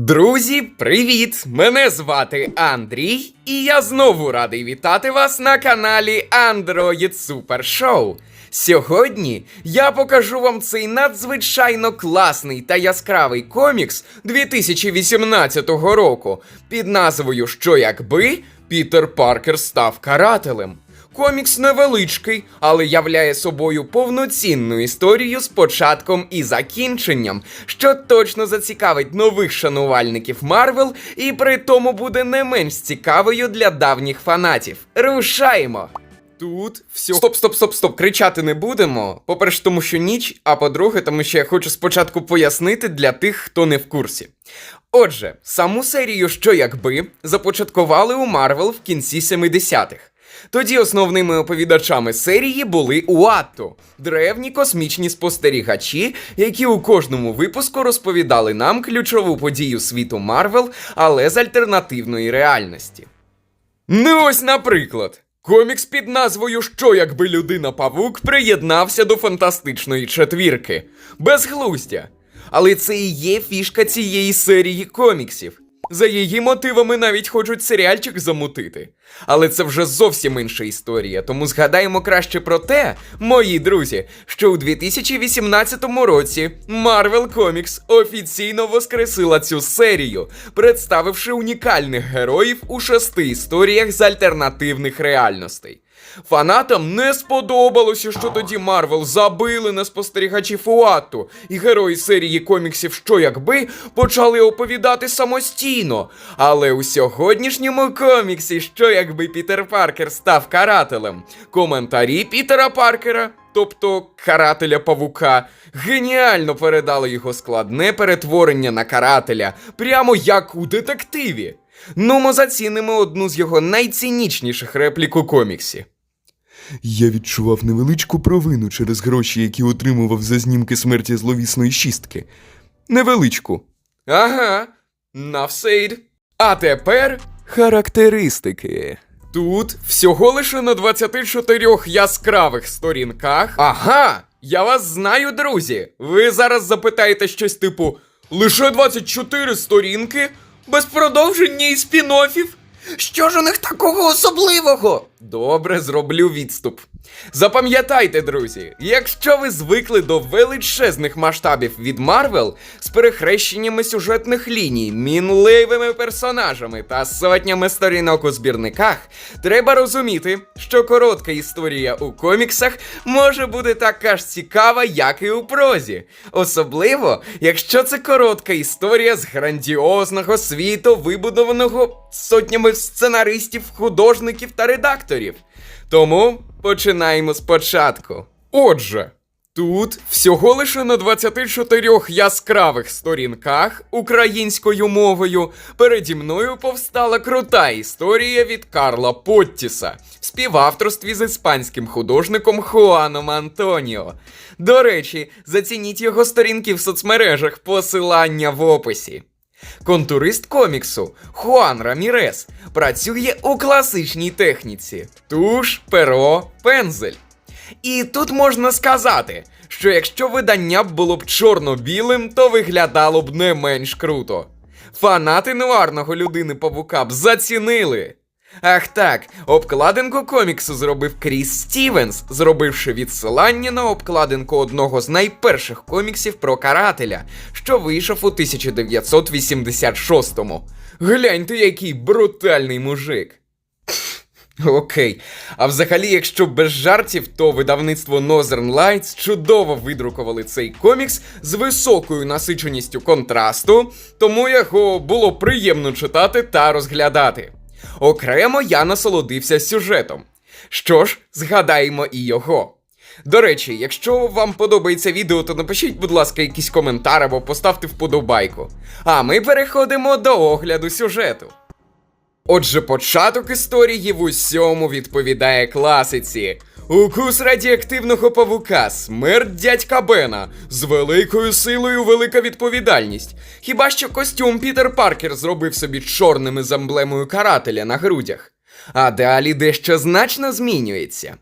Друзі, привіт! Мене звати Андрій, і я знову радий вітати вас на каналі Android Super Show. Сьогодні я покажу вам цей надзвичайно класний та яскравий комікс 2018 року під назвою Що якби Пітер Паркер став карателем. Комікс невеличкий, але являє собою повноцінну історію з початком і закінченням, що точно зацікавить нових шанувальників Марвел і при тому буде не менш цікавою для давніх фанатів. Рушаємо! Тут все. Стоп, стоп, стоп, стоп, кричати не будемо. По-перше, тому що ніч, а по-друге, тому що я хочу спочатку пояснити для тих, хто не в курсі. Отже, саму серію Що якби започаткували у Марвел в кінці 70-х. Тоді основними оповідачами серії були Уатту, древні космічні спостерігачі, які у кожному випуску розповідали нам ключову подію світу Марвел, але з альтернативної реальності. Ну ось, наприклад, комікс під назвою Що якби людина Павук приєднався до фантастичної четвірки. Безглуздя. Але це і є фішка цієї серії коміксів. За її мотивами навіть хочуть серіальчик замутити. Але це вже зовсім інша історія, тому згадаємо краще про те, мої друзі, що у 2018 році Marvel Comics офіційно воскресила цю серію, представивши унікальних героїв у шести історіях з альтернативних реальностей. Фанатам не сподобалося, що тоді Марвел забили на спостерігачів Уатту, і герої серії коміксів Що якби почали оповідати самостійно. Але у сьогоднішньому коміксі, що якби Пітер Паркер став карателем, коментарі Пітера Паркера, тобто карателя павука, геніально передали його складне перетворення на карателя, прямо як у детективі. Ну, ми зацінимо одну з його найцинічніших реплік у коміксі. Я відчував невеличку провину через гроші, які отримував за знімки смерті зловісної шістки. Невеличку. Ага, навсейд. А тепер характеристики. Тут всього лише на 24 яскравих сторінках. Ага, я вас знаю, друзі. Ви зараз запитаєте щось типу: лише 24 сторінки, без продовження і спін-оффів? Що ж у них такого особливого? Добре, зроблю відступ. Запам'ятайте, друзі, якщо ви звикли до величезних масштабів від Марвел з перехрещеннями сюжетних ліній, мінливими персонажами та сотнями сторінок у збірниках, треба розуміти, що коротка історія у коміксах може бути така ж цікава, як і у прозі. Особливо, якщо це коротка історія з грандіозного світу, вибудованого сотнями сценаристів, художників та редакторів. Тому починаємо спочатку. Отже, тут всього лише на 24 яскравих сторінках українською мовою переді мною повстала крута історія від Карла Поттіса в співавторстві з іспанським художником Хуаном Антоніо. До речі, зацініть його сторінки в соцмережах, посилання в описі. Контурист коміксу Хуан Рамірес працює у класичній техніці: туш, перо, пензель. І тут можна сказати, що якщо видання було б чорно-білим, то виглядало б не менш круто. Фанати нуарного людини павука б зацінили. Ах так, обкладинку коміксу зробив Кріс Стівенс, зробивши відсилання на обкладинку одного з найперших коміксів про карателя, що вийшов у 1986-му. Гляньте, який брутальний мужик. Окей. А взагалі, якщо без жартів, то видавництво Northern Lights чудово видрукували цей комікс з високою насиченістю контрасту, тому його було приємно читати та розглядати. Окремо я насолодився сюжетом. Що ж, згадаємо і його. До речі, якщо вам подобається відео, то напишіть, будь ласка, якийсь коментар або поставте вподобайку. А ми переходимо до огляду сюжету. Отже, початок історії в усьому відповідає класиці. Укус радіоактивного павука, смерть дядька Бена, з великою силою велика відповідальність. Хіба що костюм Пітер Паркер зробив собі чорним із емблемою карателя на грудях. А далі дещо значно змінюється.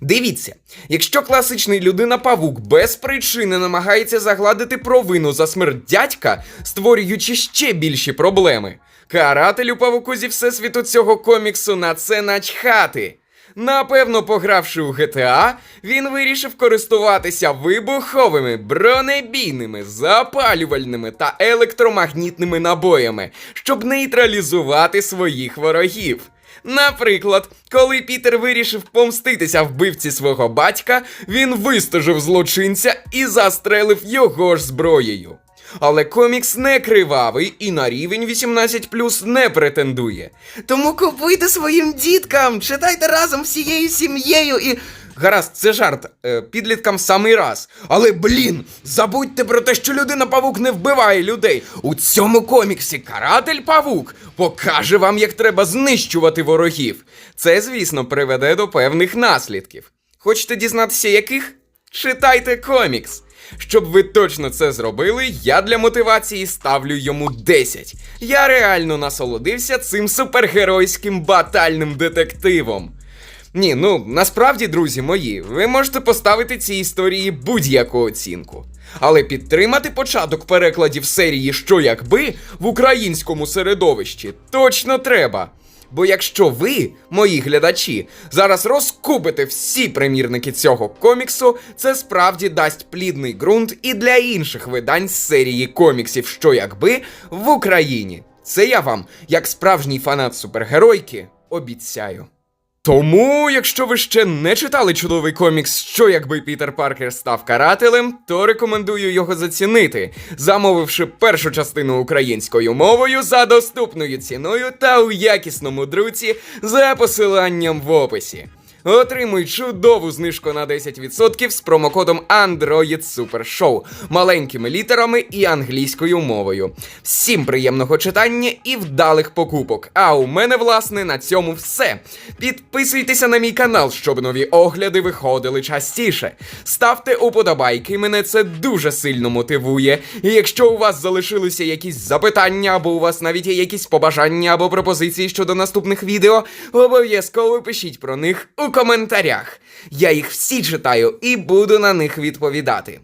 Дивіться, якщо класичний людина-павук без причини намагається загладити провину за смерть дядька, створюючи ще більші проблеми, карателю павуку зі всесвіту цього коміксу на це начхати. Напевно, погравши у GTA, він вирішив користуватися вибуховими, бронебійними, запалювальними та електромагнітними набоями, щоб нейтралізувати своїх ворогів. Наприклад, коли Пітер вирішив помститися вбивці свого батька, він вистежив злочинця і застрелив його ж зброєю. Але комікс не кривавий і на рівень 18 не претендує. Тому купуйте своїм діткам, читайте разом всією сім'єю і. Гаразд, це жарт, е, підліткам самий раз. Але блін, забудьте про те, що людина павук не вбиває людей. У цьому коміксі каратель павук покаже вам, як треба знищувати ворогів. Це, звісно, приведе до певних наслідків. Хочете дізнатися, яких? Читайте комікс. Щоб ви точно це зробили, я для мотивації ставлю йому 10. Я реально насолодився цим супергеройським батальним детективом. Ні, ну насправді, друзі мої, ви можете поставити цій історії будь-яку оцінку. Але підтримати початок перекладів серії Що якби в українському середовищі точно треба. Бо якщо ви, мої глядачі, зараз розкупите всі примірники цього коміксу, це справді дасть плідний ґрунт і для інших видань з серії коміксів Що якби в Україні. Це я вам, як справжній фанат супергеройки, обіцяю. Тому, якщо ви ще не читали чудовий комікс, що якби Пітер Паркер став карателем, то рекомендую його зацінити, замовивши першу частину українською мовою за доступною ціною та у якісному друці за посиланням в описі. Отримуй чудову знижку на 10% з промокодом Android Super Show маленькими літерами і англійською мовою. Всім приємного читання і вдалих покупок. А у мене, власне, на цьому все. Підписуйтеся на мій канал, щоб нові огляди виходили частіше. Ставте уподобайки, мене це дуже сильно мотивує. І якщо у вас залишилися якісь запитання, або у вас навіть є якісь побажання або пропозиції щодо наступних відео, обов'язково пишіть про них у коментарях. Я їх всі читаю і буду на них відповідати.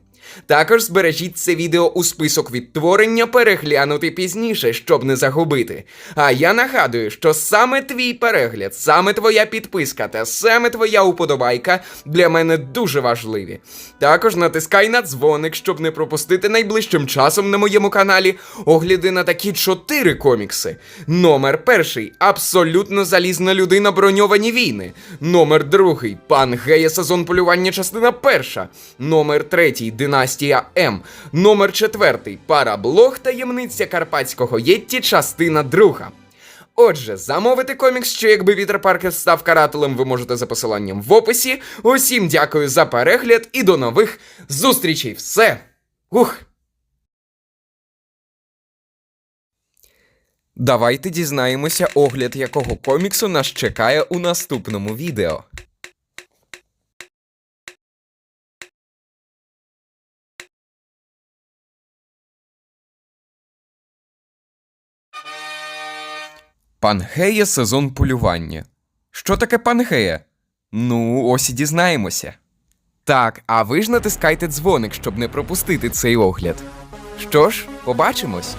Також збережіть це відео у список відтворення переглянути пізніше, щоб не загубити. А я нагадую, що саме твій перегляд, саме твоя підписка та саме твоя уподобайка для мене дуже важливі. Також натискай на дзвоник, щоб не пропустити найближчим часом на моєму каналі огляди на такі чотири комікси. Номер перший абсолютно залізна людина броньовані війни. Номер другий пан Гея сезон полювання частина перша. Номер третій Династія М. Номер четвертий Параблог таємниця Карпатського Єтті, частина друга. Отже, замовити комікс, що якби Вітер Паркер став карателем, ви можете за посиланням в описі. Усім дякую за перегляд і до нових зустрічей. Все. Ух. Давайте дізнаємося, огляд якого коміксу нас чекає у наступному відео. Пангея сезон полювання. Що таке Пангея? Ну, ось і дізнаємося. Так, а ви ж натискайте дзвоник, щоб не пропустити цей огляд. Що ж, побачимось.